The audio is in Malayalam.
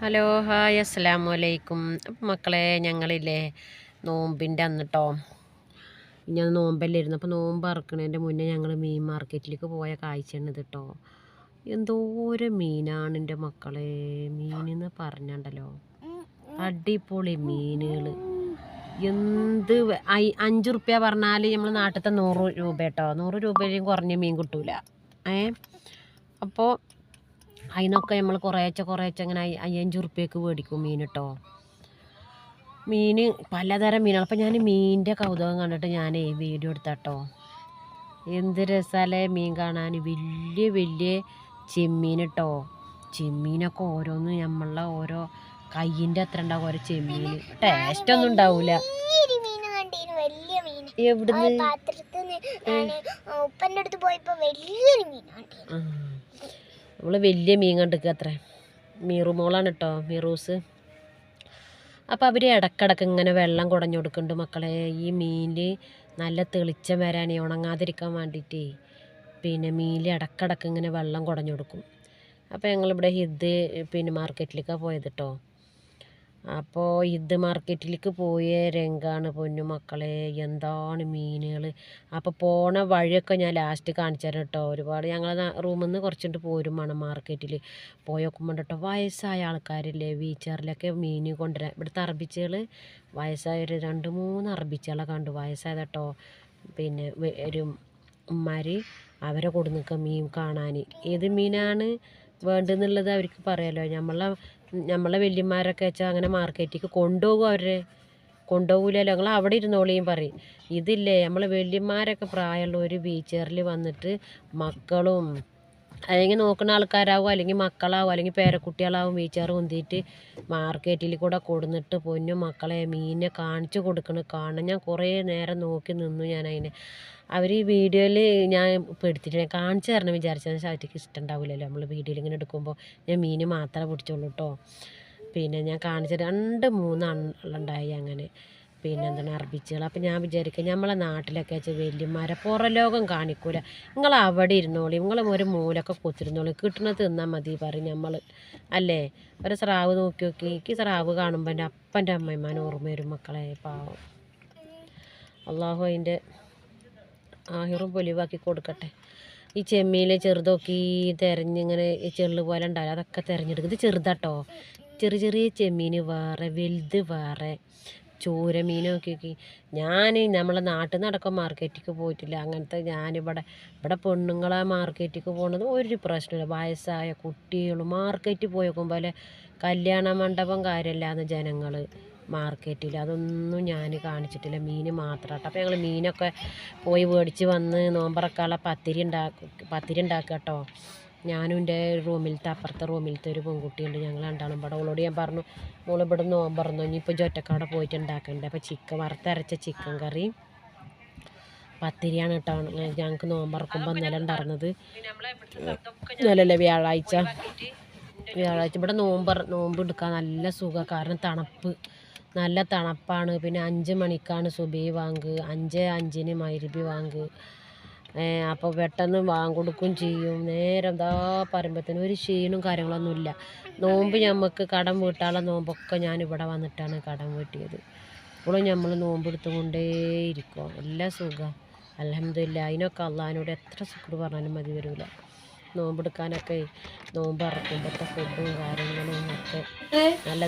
ഹലോ ഹായ് അസ്സലാമു അലൈക്കും മക്കളെ ഞങ്ങളില്ലേ നോമ്പിന്റെ അന്നിട്ടോ. ഞാൻ നോമ്പല്ലേ ഇരുന്നു. അപ്പോൾ നോമ്പ് ഇറക്കണതിന്റെ മുന്നേ ഞങ്ങൾ മീൻ മാർക്കറ്റിലേക്ക് പോയ കാഴ്ചയാണ് ഇത് കേട്ടോ എന്തോരം മീനാണ് എന്റെ മക്കളെ. മീനെന്ന് പറഞ്ഞണ്ടല്ലോ. അടിപൊളി മീനുകൾ എന്ത് അഞ്ച് റുപ്യ പറഞ്ഞാൽ നമ്മൾ നാട്ടിലത്തെ നൂറ് രൂപ കേട്ടോ നൂറ് രൂപയിലും കുറഞ്ഞ മീൻ കിട്ടൂല. ഏ? അപ്പോൾ അതിനൊക്കെ നമ്മൾ കുറേച്ചെ കുറേച്ചെ അങ്ങനെ അയ്യ- അയ്യഞ്ച് ഉറുപ്പ്യക്ക് മേടിക്കും മീൻ കേട്ടോ മീൻ പലതരം മീനുകൾ അപ്പം ഞാൻ മീനിന്റെ കൗതുകം കണ്ടിട്ട് ഞാൻ വീഡിയോ എടുത്താട്ടോ. എന്ത് രസാലേ മീൻ കാണാൻ. വലിയ വലിയ ചെമ്മീൻ കേട്ടോ ചെമ്മീനൊക്കെ ഓരോന്ന് നമ്മളെ ഓരോ കയ്യിന്റെ അത്ര ഉണ്ടാവും. ഓരോ ചെമ്മീൻ ടേസ്റ്റ് ഒന്നും ഉണ്ടാവൂല. എവിടുന്ന്? ഉപ്പന്റെ അടുത്ത് പോയപ്പോ വലിയൊരു മീൻ നമ്മൾ വലിയ മീൻ കണ്ടിക്കുക അത്ര. മീറുമോളാണ് കേട്ടോ മീറൂസ്. അപ്പോൾ അവർ ഇടക്കിടക്ക് ഇങ്ങനെ വെള്ളം കുടഞ്ഞു കൊടുക്കുന്നുണ്ട് മക്കളെ. ഈ മീനിൽ നല്ല തെളിച്ചം വരാൻ ഉണങ്ങാതിരിക്കാൻ വേണ്ടിയിട്ട് പിന്നെ മീനിൽ ഇടക്കിടക്ക് ഇങ്ങനെ വെള്ളം കുടഞ്ഞു കൊടുക്കും. അപ്പോൾ ഞങ്ങളിവിടെ ഹിദ് പിന്നെ മാർക്കറ്റിലേക്കാണ് പോയത് കേട്ടോ അപ്പോൾ ഇത് മാർക്കറ്റിലേക്ക് പോയ രംഗാണ് പൊന്നു മക്കളെ. എന്താണ് മീനുകൾ അപ്പോൾ പോണ വഴിയൊക്കെ ഞാൻ ലാസ്റ്റ് കാണിച്ചു തരാം കേട്ടോ ഒരുപാട് ഞങ്ങൾ റൂമിൽ നിന്ന് കുറച്ചിട്ട് പോരുമാണ് മാർക്കറ്റിൽ പോയി നോക്കുമ്പോൾ കേട്ടോ വയസ്സായ ആൾക്കാരില്ലേ? വീച്ചറിലൊക്കെ മീൻ കൊണ്ടുവരാൻ. ഇവിടുത്തെ അറബിച്ചുകൾ വയസ്സായ ഒരു രണ്ട് മൂന്ന് അറബിച്ചുകളെ കണ്ടു. വയസ്സായത് കേട്ടോ പിന്നെ ഒരു ഉമ്മാർ അവരെ കൊടുന്നൊക്കെ മീൻ കാണാൻ ഏത് മീനാണ് വേണ്ടെന്നുള്ളത് അവർക്ക് പറയാലോ. നമ്മളെ നമ്മളെ വല്യന്മാരൊക്കെ വെച്ചാൽ അങ്ങനെ മാർക്കറ്റിലേക്ക് കൊണ്ടുപോകും അവരെ? കൊണ്ടുപോകില്ലല്ലോ ഞങ്ങൾ അവിടെ ഇരുന്നോളിയും പറയും. ഇതില്ലേ നമ്മളെ വല്യന്മാരൊക്കെ പ്രായമുള്ള ഒരു ബീച്ചറിൽ വന്നിട്ട് മക്കളും അല്ലെങ്കിൽ നോക്കുന്ന ആൾക്കാരാവും അല്ലെങ്കിൽ മക്കളാവും അല്ലെങ്കിൽ പേരക്കുട്ടികളാവും വീച്ചാറ് കൊന്തിയിട്ട് മാർക്കറ്റിൽ കൂടെ കൊടുന്നിട്ട് പൊന്നു മക്കളെ മീനിനെ കാണിച്ചു കൊടുക്കണം. കാണാൻ ഞാൻ കുറേ നേരം നോക്കി നിന്നു ഞാൻ അതിനെ അവർ ഈ വീഡിയോയിൽ ഞാൻ എടുത്തിട്ട് കാണിച്ചു തരണം വിചാരിച്ചത്. പക്ഷേ അവർക്ക് ഇഷ്ടം ഉണ്ടാവില്ലല്ലോ നമ്മൾ വീഡിയോയിൽ ഇങ്ങനെ എടുക്കുമ്പോൾ ഞാൻ മീൻ മാത്രമേ പിടിച്ചുള്ളൂ കേട്ടോ പിന്നെ ഞാൻ കാണിച്ച രണ്ട് മൂന്നെണ്ണുണ്ടായി അങ്ങനെ. പിന്നെ എന്താണ് അർബിച്ചുകൾ അപ്പം ഞാൻ വിചാരിക്കുക നമ്മളെ നാട്ടിലൊക്കെ വെച്ചാൽ വലിയമാരെ പുറം ലോകം കാണിക്കൂല. നിങ്ങൾ അവിടെ ഇരുന്നോളി. നിങ്ങൾ ഒരു മൂലൊക്കെ കുത്തിരുന്നോളി. കിട്ടണത് തിന്നാൽ മതി പറയും നമ്മൾ അല്ലേ? ഒരു സ്രാവ് നോക്കി നോക്കി. എനിക്ക് സ്രാവ് കാണുമ്പോൾ എന്റെ അപ്പന്റെ അമ്മയമ്മാൻ ഓർമ്മ വരും മക്കളെ. പാവം. അള്ളാഹു അതിന്റെ ആഹിറും പൊലിവാക്കി കൊടുക്കട്ടെ. ഈ ചെമ്മീൽ ചെറുതൊക്കെ തിരഞ്ഞിങ്ങനെ ഈ ചെള്ളു പോലെ ഉണ്ടാവില്ല? അതൊക്കെ തിരഞ്ഞെടുക്കും. ഇത് ചെറുതാട്ടോ. ചെറിയ ചെറിയ ചെമ്മീൻ വേറെ വലുത് വേറെ. ചൂര മീനൊക്കെ നോക്കി ഞാൻ നമ്മളെ നാട്ടിൽ നിന്ന് മാർക്കറ്റിക്ക് പോയിട്ടില്ല. അങ്ങനത്തെ ഞാനിവിടെ ഇവിടെ പെണ്ണുങ്ങളെ മാർക്കറ്റിക്ക് പോകുന്നത് ഒരു പ്രശ്നമില്ല. വയസ്സായ കുട്ടികൾ മാർക്കറ്റിൽ പോയി നോക്കുമ്പോൾ കല്യാണ മണ്ഡപം കാര്യമില്ലാന്ന് ജനങ്ങൾ മാർക്കറ്റിൽ അതൊന്നും ഞാൻ കാണിച്ചിട്ടില്ല. മീൻ മാത്രമാട്ടോ അപ്പോൾ ഞങ്ങൾ മീനൊക്കെ പോയി മേടിച്ച് വന്ന് നോമ്പറക്കാളെ പത്തിരി ഉണ്ടാക്കും പത്തിരി ഉണ്ടാക്കുക കേട്ടോ ഞാനും എന്റെ റൂമിലത്തെ അപ്പുറത്തെ റൂമിലത്തെ ഒരു പെൺകുട്ടിയുണ്ട്. ഞങ്ങൾ രണ്ടാളും ഇവിടെ അവളോട് ഞാൻ പറഞ്ഞു മോൾ ഇവിടെ നോമ്പറന്നു ഇനിയിപ്പോൾ ഒറ്റക്കവിടെ പോയിട്ട് ഉണ്ടാക്കണ്ടേ? അപ്പോൾ ചിക്കൻ വറുത്തരച്ച ചിക്കൻ കറി പത്തിരിയാണ് കേട്ടോ. ഞങ്ങൾക്ക് നോമ്പറക്കുമ്പോൾ ഇന്നലെ ഉണ്ടായിരുന്നത്. ഇന്നലല്ലേ വ്യാഴാഴ്ച? വ്യാഴാഴ്ച. ഇവിടെ നോമ്പ് നോമ്പ് എടുക്കാൻ നല്ല സുഖം. കാരണം തണുപ്പ്. നല്ല തണുപ്പാണ്. പിന്നെ അഞ്ച് മണിക്കാണ് സുബി വാങ്ക് അഞ്ച് അഞ്ചിന് മൈരുബി വാങ്ക് അപ്പോൾ പെട്ടെന്ന് വാങ്ങിക്കൊടുക്കുകയും ചെയ്യും. നേരം എന്താ പറയുമ്പോഴത്തേനും ഒരു ക്ഷീണും കാര്യങ്ങളൊന്നുമില്ല. നോമ്പ് ഞമ്മക്ക് കടം വീട്ടാനുള്ള നോമ്പൊക്കെ ഞാൻ ഇവിടെ വന്നിട്ടാണ് കടം വീട്ടിയത്. ഇപ്പോഴും നമ്മൾ നോമ്പ് എടുത്തുകൊണ്ടേയിരിക്കും എല്ലാ സുഖം. അലഹമില്ല അതിനൊക്കെ അള്ളഹാനോട് എത്ര സുഖം പറഞ്ഞാലും മതി വരില്ല നോമ്പെടുക്കാനൊക്കെ നോമ്പ് ഇറക്കുമ്പോഴത്തെ ഫുഡും കാര്യങ്ങളും ഒക്കെ നല്ലതാണ്